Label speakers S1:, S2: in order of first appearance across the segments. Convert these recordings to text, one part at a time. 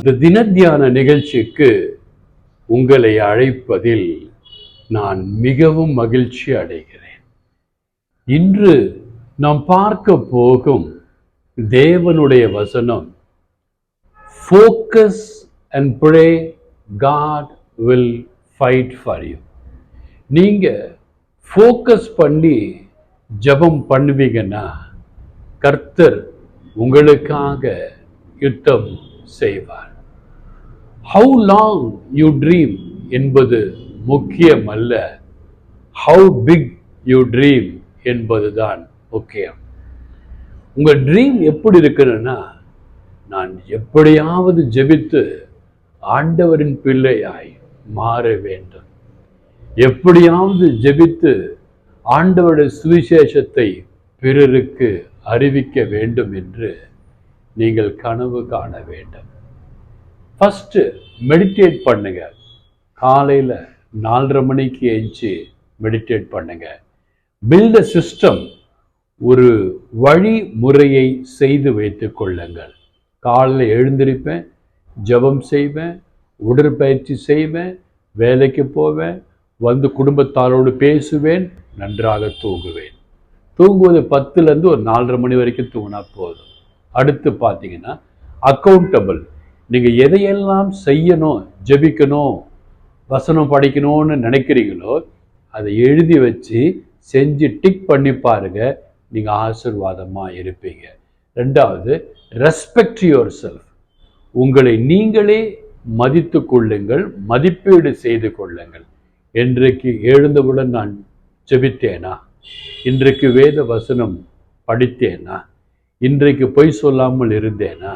S1: இந்த தினத்தியான நிகழ்ச்சிக்கு உங்களை அழைப்பதில் நான் மிகவும் மகிழ்ச்சி அடைகிறேன். இன்று நாம் பார்க்க போகும் தேவனுடைய வசனம் focus and pray God will fight for you நீங்க ஃபோக்கஸ் பண்ணி ஜெபம் பண்ணுவீங்கன்னா கர்த்தர் உங்களுக்காக யுத்தம் செய்வார். ஹவு லாங் யூ ட்ரீம் என்பது முக்கியம் அல்ல ஹவு பிக் யூ ட்ரீம் என்பதுதான் முக்கியம். உங்கள் ட்ரீம் எப்படி இருக்கணும்னா நான் எப்படியாவது ஜெபித்து ஆண்டவரின் பிள்ளையாய் மாற வேண்டும். எப்படியாவது ஜெபித்து ஆண்டவருடைய சுவிசேஷத்தை பிறருக்கு அறிவிக்க வேண்டும் என்று நீங்கள் கனவு காண வேண்டும். ஃபஸ்ட்டு மெடிடேட் பண்ணுங்க. காலையில் நாலரை மணிக்கு எஞ்சி மெடிடேட் பண்ணுங்க. பில்ட் அ சிஸ்டம் ஒரு வழிமுறையை செய்து வைத்து கொள்ளுங்கள். காலையில் எழுந்திருப்பேன் ஜெபம் செய்வேன் உடற்பயிற்சி செய்வேன் வேலைக்கு போவேன் வந்து குடும்பத்தாரோடு பேசுவேன் நன்றாக தூங்குவேன். தூங்குவது பத்துலேருந்து ஒரு நாலரை மணி வரைக்கும் தூங்கினா போதும். அடுத்து பார்த்தீங்கன்னா அக்கௌண்டபிள் நீங்கள் எதையெல்லாம் செய்யணும் ஜெபிக்கணும் வசனம் படிக்கணும்னு நினைக்கிறீங்களோ அதை எழுதி வச்சு செஞ்சு டிக் பண்ணி பாருங்க. நீங்கள் ஆசிர்வாதமாக இருப்பீங்க. ரெண்டாவது ரெஸ்பெக்ட் யுவர் செல்ஃப் உங்களை நீங்களே மதித்து கொள்ளுங்கள் மதிப்பீடு செய்து கொள்ளுங்கள். இன்றைக்கு எழுந்தவுடன் நான் ஜெபித்தேனா? இன்றைக்கு வேத வசனம் படித்தேனா? இன்றைக்கு பொய் சொல்லாமல் இருந்தேனா?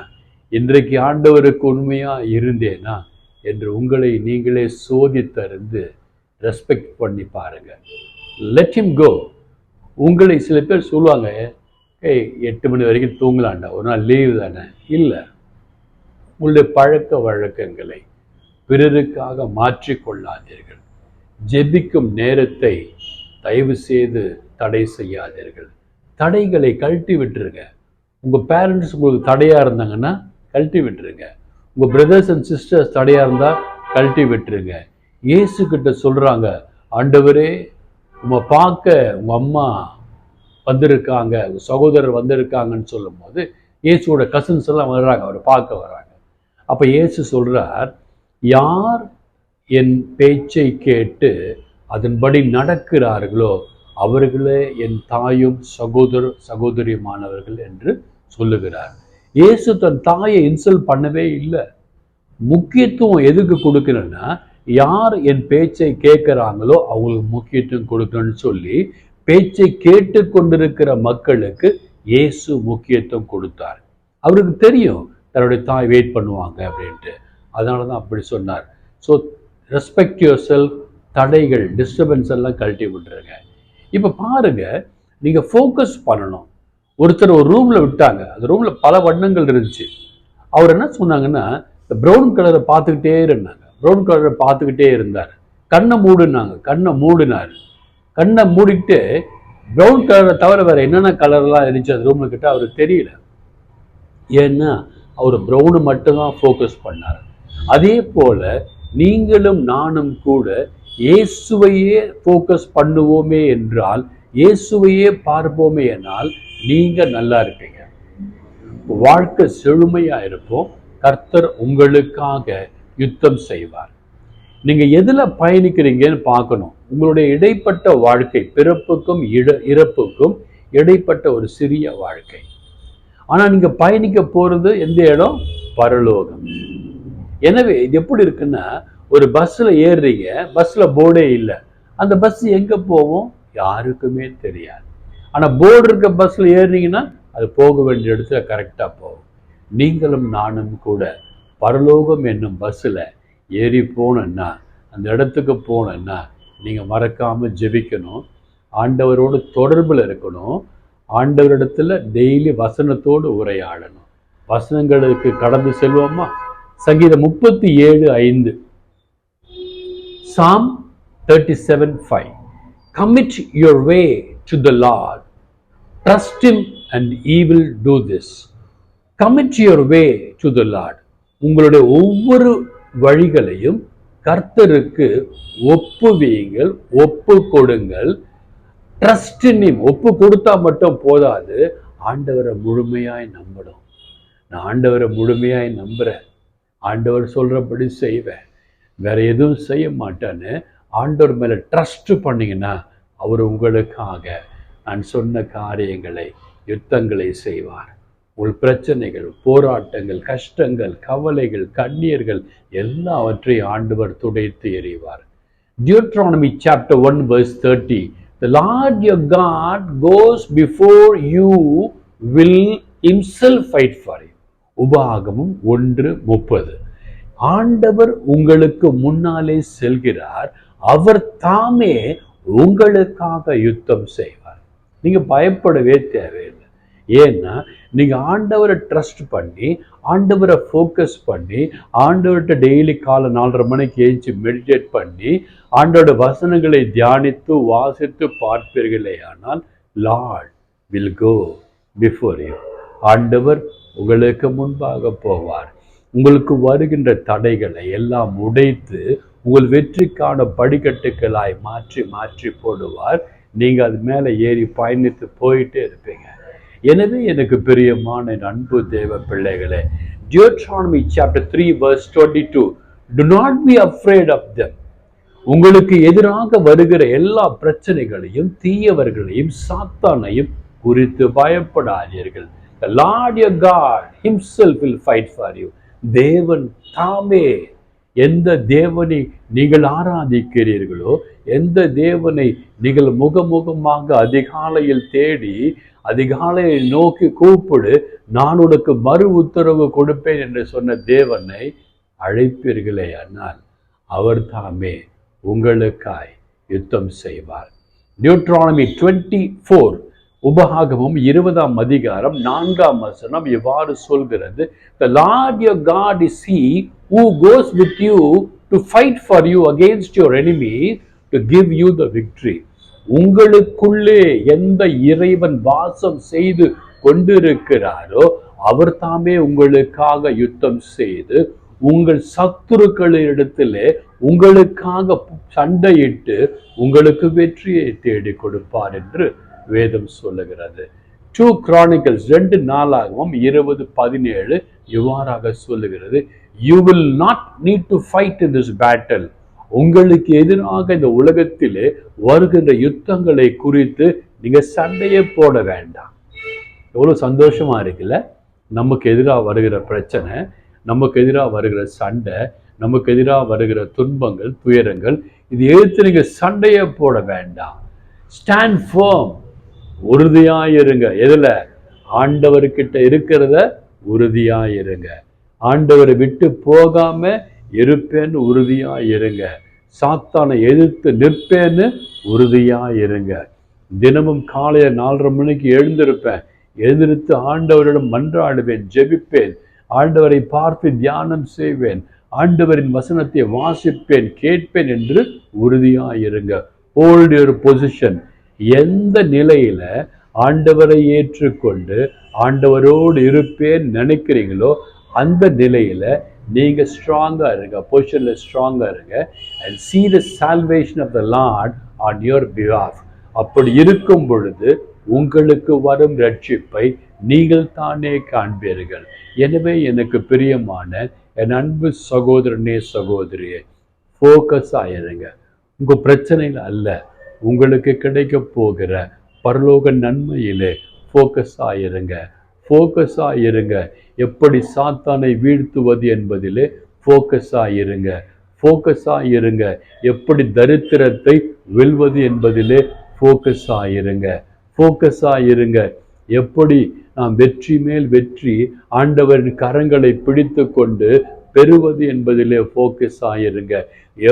S1: இன்றைக்கு ஆண்டவருக்கு உண்மையா இருந்தேனா என்று உங்களை நீங்களே சோதித்தறிந்து ரெஸ்பெக்ட் பண்ணி பாருங்க. லெட் him கோ உங்களை சில பேர் சொல்லுவாங்க ஏய் எட்டு மணி வரைக்கும் தூங்கலாண்டா ஒரு நாள் லீவு தானே? இல்லை. உங்களுடைய பழக்க வழக்கங்களை பிறருக்காக மாற்றிக்கொள்ளாதீர்கள். ஜெபிக்கும் நேரத்தை தயவு செய்து தடை செய்யாதீர்கள். தடைகளை கழட்டி விட்டுருங்க. உங்கள் பேரண்ட்ஸ் உங்களுக்கு தடையாக இருந்தாங்கன்னா கழட்டி விட்டுருங்க. உங்கள் பிரதர்ஸ் அண்ட் சிஸ்டர்ஸ் தடையாக இருந்தால் கழட்டி விட்டுருங்க. இயேசு கிட்ட சொல்கிறாங்க ஆண்டவரே உங்கள் பார்க்க உங்கள் அம்மா வந்திருக்காங்க உங்கள் சகோதரர் வந்திருக்காங்கன்னு சொல்லும்போது இயேசுவோட கசின்ஸ் எல்லாம் வர்றாங்க அவரை பார்க்க வர்றாங்க. அப்போ இயேசு சொல்கிறார் யார் என் பேச்சை கேட்டு அதன்படி நடக்கிறார்களோ அவர்களே என் தாயும் சகோதர சகோதரியுமானவர்கள் என்று சொல்லுகிறார். இயேசு தன் தாயை இன்சல்ட் பண்ணவே இல்லை. முக்கியத்துவம் எதுக்கு கொடுக்கணும்னா யார் என் பேச்சை கேட்குறாங்களோ அவங்களுக்கு முக்கியத்துவம் கொடுக்கணும்னு சொல்லி பேச்சை கேட்டு கொண்டிருக்கிற மக்களுக்கு இயேசு முக்கியத்துவம் கொடுத்தார். அவருக்கு தெரியும் தன்னுடைய தாய் வெயிட் பண்ணுவாங்க அப்படின்ட்டு. அதனால தான் அப்படி சொன்னார். ஸோ ரெஸ்பெக்ட் யுவர் செல்ஃப் தடைகள் டிஸ்டர்பன்ஸ் எல்லாம் கழட்டி விட்டுருங்க. இப்போ பாருங்கள் நீங்கள் ஃபோக்கஸ் பண்ணணும். ஒருத்தர் ஒரு ரூமில் விட்டாங்க. அந்த ரூமில் பல வண்ணங்கள் இருந்துச்சு. அவர் என்ன சொன்னாங்கன்னா இந்த ப்ரௌன் கலரை பார்த்துக்கிட்டே இருந்தாங்க. ப்ரௌன் கலரை பார்த்துக்கிட்டே இருந்தார். கண்ணை மூடுனாங்க. கண்ணை மூடினார். கண்ணை மூடிக்கிட்டு ப்ரௌன் கலரை தவிர வேற என்னென்ன கலர்லாம் இருந்துச்சு அந்த ரூமில் கிட்ட அவருக்கு தெரியல. ஏன்னா அவர் ப்ரௌனு மட்டும்தான் ஃபோக்கஸ் பண்ணார். அதே போல நீங்களும் நானும் கூட இயேசுவையே ஃபோக்கஸ் பண்ணுவோமே என்றால் இயேசுவையே பார்ப்போமே என்றால் நீங்க நல்லா இருப்பீங்க. வாழ்க்கை செழுமையா இருப்போம் கர்த்தர் உங்களுக்காக யுத்தம் செய்வார். நீங்க எதுல பயணிக்கிறீங்கன்னு பார்க்கணும். உங்களுடைய இடைப்பட்ட வாழ்க்கை பிறப்புக்கும் இட இறப்புக்கும் இடைப்பட்ட ஒரு சிறிய வாழ்க்கை. ஆனா நீங்க பயணிக்க போறது எந்த இடம்? பரலோகம். எனவே இது எப்படி இருக்குன்னா ஒரு பஸ்ல ஏறுறீங்க பஸ்ல போர்டே இல்லை. அந்த பஸ் எங்க போவோம் யாருக்குமே தெரியாது. ஆனா போர்டு இருக்க பஸ்ஸில் ஏறினீங்கன்னா அது போக வேண்டிய இடத்துல கரெக்டாக போகும். நீங்களும் நானும் கூட பரலோகம் என்னும் பஸ்ஸில் ஏறி போனேன்னா அந்த இடத்துக்கு போனேன்னா நீங்கள் மறக்காம ஜெபிக்கணும். ஆண்டவரோடு தொடர்பில் இருக்கணும். ஆண்டவரிடத்தில் டெய்லி வசனத்தோடு உரையாடணும். வசனங்களுக்கு கடந்து செல்வோமா? சங்கீதம் முப்பத்தி ஏழு ஐந்து. Psalm thirty seven five commit your way to the Lord trust him and he will do this commit your way to the Lord உங்களுடைய ஒவ்வொரு வழிகளையும் கர்த்தருக்கு ஒப்புவியுங்கள் ஒப்பு கொடுங்கள். ட்ரஸ்ட் நிம் ஒப்பு கொடுத்தா மட்டும் போதாது. ஆண்டவரை முழுமையாய் நம்பணும். நான் ஆண்டவரை முழுமையாய் நம்புகிறேன் ஆண்டவர் சொல்கிறபடி செய்வேன். வேற எதுவும் செய்ய மாட்டேன்னு ஆண்டவர் மேலே ட்ரஸ்ட் பண்ணிங்கன்னா அவர் உங்களுக்காக நான் சொன்ன காரியங்களை யுத்தங்களை செய்வார். உள் பிரச்சனைகள் போராட்டங்கள் கஷ்டங்கள் கவலைகள் கண்ணீர்கள் எல்லாவற்றையும் ஆண்டவர் துடைத்து எறிவார். Deuteronomy chapter one verse thirty the Lord your God goes before you will himself fight for you உபாகமும் ஒன்று முப்பது. ஆண்டவர் உங்களுக்கு முன்னாலே செல்கிறார் அவர் தாமே உங்களுக்காக யுத்தம் செய்வார். நீங்க பயப்படவே தேவையில்லை. ஏன்னா நீங்க ஆண்டவரை ட்ரஸ்ட் பண்ணி ஆண்டவரை ஃபோக்கஸ் பண்ணி ஆண்டவர்கிட்ட டெய்லி காலை நாலரை மணிக்கு ஏஞ்சி மெடிடேட் பண்ணி ஆண்டோட வசனங்களை தியானித்து வாசித்து பார்ப்பீர்களே ஆனால் Lord will go before you ஆண்டவர் உங்களுக்கு முன்பாக போவார். உங்களுக்கு வருகின்ற தடைகளை எல்லாம் உடைத்து உங்கள் வெற்றிக்கான படிக்கட்டுகளாய் மாற்றி மாற்றி போடுவார். நீங்கள் அது மேலே ஏறி பயணித்து போயிட்டே இருப்பீங்க. எனவே எனக்கு பிரியமான என் அன்பு தேவ பிள்ளைகளே Deuteronomy chapter three verse twenty two do not be afraid of them உங்களுக்கு எதிராக வருகிற எல்லா பிரச்சனைகளையும் தீயவர்களையும் சாத்தானையும் குறித்து பயப்படாதீர்கள். The Lord your God himself will fight for you. தேவன் தாமே எந்த தேவனை நீங்கள் ஆராதிக்கிறீர்களோ எந்த தேவனை நீங்கள் முகமுகமாக அதிகாலையில் தேடி அதிகாலையை நோக்கி கூப்பிடு நான் உனக்கு மறு உத்தரவு கொடுப்பேன் என்று சொன்ன தேவனை அழைப்பீர்களே ஆனால் அவர் தாமே உங்களுக்காய் யுத்தம் செய்வார். நியூட்ரானமி டுவெண்ட்டி ஃபோர் உபகாகமும் இருபதாம் அதிகாரம் நான்காம் வசனம் இவ்வாறு சொல்கிறது. The Lord your God is he who goes with you to fight for you against your enemy to give you the victory உங்களுக்குள்ளே எந்த இறைவன் வாசம் செய்து கொண்டிருக்கிறாரோ அவர் தாமே உங்களுக்காக யுத்தம் செய்து உங்கள் சத்துருக்களிடத்திலே உங்களுக்காக சண்டையிட்டு உங்களுக்கு வெற்றியை தேடி கொடுப்பார் என்று வேதம் சொல்லுகிறது. டூ கிரானிக்கல்ஸ் ரெண்டு நாளாகவும் இருபது பதினேழு இவ்வாறாக சொல்லுகிறது. You will not need to fight in this battle உங்களுக்கு எதிராக இந்த உலகத்திலே வருகின்ற யுத்தங்களை குறித்து நீங்க சண்டையே போட வேண்டாம். எவ்வளவு சந்தோஷமா இருக்குல்ல? நமக்கு எதிராக வருகிற பிரச்சனை நமக்கு எதிராக வருகிற சண்டை நமக்கு எதிராக வருகிற துன்பங்கள் துயரங்கள் இது எதிர்த்து நீங்க சண்டையே போட வேண்டாம். ஸ்டாண்ட் ஃபோம் உறுதியாயிருங்க. எதுல? ஆண்டவர்கிட்ட இருக்கிறத உறுதியாயிருங்க. ஆண்டவரை விட்டு போகாம இருப்பேன்னு உறுதியா இருங்க சாத்தானை எதிர்த்து நிற்பேன்னு உறுதியா இருங்க தினமும் காலையில நாலரை மணிக்கு எழுந்திருப்பேன். எழுந்திருத்து ஆண்டவரிடம் மன்றாடுவேன் ஜெபிப்பேன். ஆண்டவரை பார்த்து தியானம் செய்வேன். ஆண்டவரின் வசனத்தை வாசிப்பேன் கேட்பேன் என்று உறுதியா இருங்க ஹோல்ட் யுவர் பொசிஷன் எந்த நிலையில் ஆண்டவரை ஏற்றுக்கொண்டு ஆண்டவரோடு இருப்பேன் நினைக்கிறீங்களோ அந்த நிலையில் நீங்கள் ஸ்ட்ராங்காக இருங்க பொசிஷனில் ஸ்ட்ராங்காக இருங்க and see the salvation of the Lord on your behalf அப்படி இருக்கும் பொழுது உங்களுக்கு வரும் ரட்சிப்பை நீங்கள் தானே காண்பீர்கள். எனவே எனக்கு பிரியமான என் அன்பு சகோதரனே சகோதரியே ஃபோக்கஸ் ஆயிருங்க உங்கள் பிரச்சனைகள் அல்ல. உங்களுக்கு கிடைக்க போகிற பரலோக நன்மையிலே ஃபோக்கஸ் ஆயிருங்க. ஃபோக்கஸ் ஆயிருங்க. எப்படி சாத்தானை வீழ்த்துவது என்பதிலே ஃபோக்கஸ் ஆயிருங்க. ஃபோக்கஸ் ஆயிருங்க. எப்படி தரித்திரத்தை வெல்வது என்பதிலே ஃபோக்கஸ் ஆயிருங்க. ஃபோக்கஸ் ஆயிருங்க. எப்படி நாம் வெற்றி மேல் வெற்றி ஆண்டவரின் கரங்களை பிடித்து கொண்டு பெறுவது என்பதிலே ஃபோக்கஸ் ஆயிருங்க.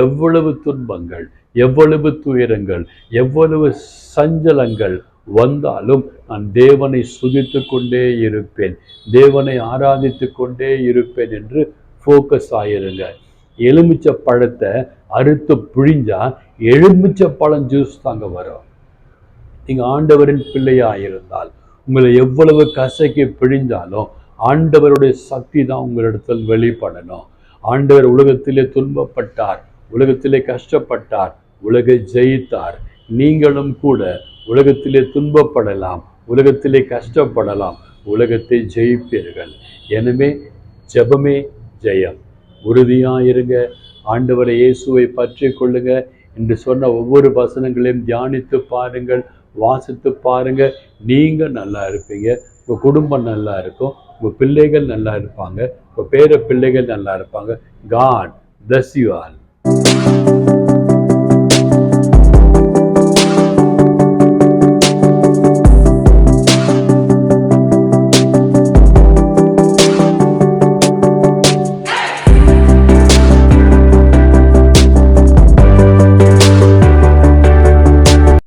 S1: எவ்வளவு துன்பங்கள் எவ்வளவு துயரங்கள் எவ்வளவு சஞ்சலங்கள் வந்தாலும் நான் தேவனை சுதித்து கொண்டே இருப்பேன். தேவனை ஆராதித்து கொண்டே இருப்பேன் என்று ஃபோக்கஸ் ஆயிருங்க. எலுமிச்சை பழத்தை அறுத்து பிழிஞ்சா எலுமிச்சை பழம் ஜூஸ் தாங்க வரும். நீங்கள் ஆண்டவரின் பிள்ளையாக இருந்தால் உங்களை எவ்வளவு கசக்கி பிழிஞ்சாலும் ஆண்டவருடைய சக்தி தான் உங்களிடத்தில் வெளிப்படணும். ஆண்டவர் உலகத்திலே துன்பப்பட்டார் உலகத்திலே கஷ்டப்பட்டார் உலகை ஜெயித்தார். நீங்களும் கூட உலகத்திலே துன்பப்படலாம் உலகத்திலே கஷ்டப்படலாம் உலகத்தை ஜெயிப்பீர்கள். எனவே ஜெபமே ஜெயம். உறுதியாயிருங்க. ஆண்டவரை இயேசுவை பற்றி கொள்ளுங்க. என்று சொன்ன ஒவ்வொரு வசனங்களையும் தியானித்து பாருங்கள் வாசித்து பாருங்க. நீங்கள் நல்லா இருப்பீங்க. உங்கள் குடும்பம் நல்லா இருக்கும். உங்கள் பிள்ளைகள் நல்லா இருப்பாங்க. உங்கள் பேர பிள்ளைகள் நல்லா இருப்பாங்க. God bless you all